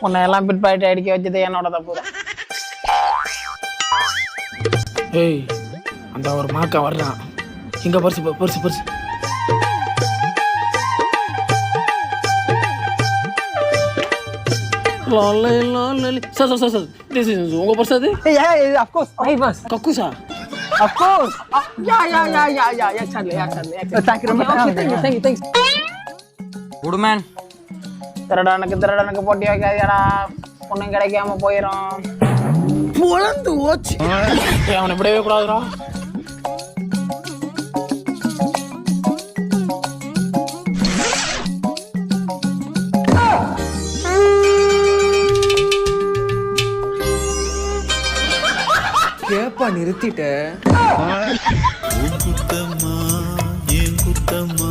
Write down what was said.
உன்னை எல்லாம் பிட் பாயிட்டு அடிக்க வச்சது என்னோட தப்பு தான் ஏய் அந்த ஒரு மாக்கா வர்றான் இங்க பரிசு ப- பரிசு பரிசு லாலே, லாலே. Sir sir sir sir this is- உங்க பர்ஸ் அது Yeah, yeah, of course. My bus. கக்குசா Of course. Uh, yeah, yeah, yeah, yeah, yeah, yeah, Charlie, yeah, Charlie. Yeah, thank you very much. Okay, திருடனுக்கு திருடனுக்கு போட்டி வைக்காதியடா ஒன்றும் கிடைக்காம போயிடும் பொழந்து ஓச்சு அவனை விடவே கூடாதுடா. கேப்பா நிறுத்திட்ட. குத்தம்மா ஏன் குத்தம்மா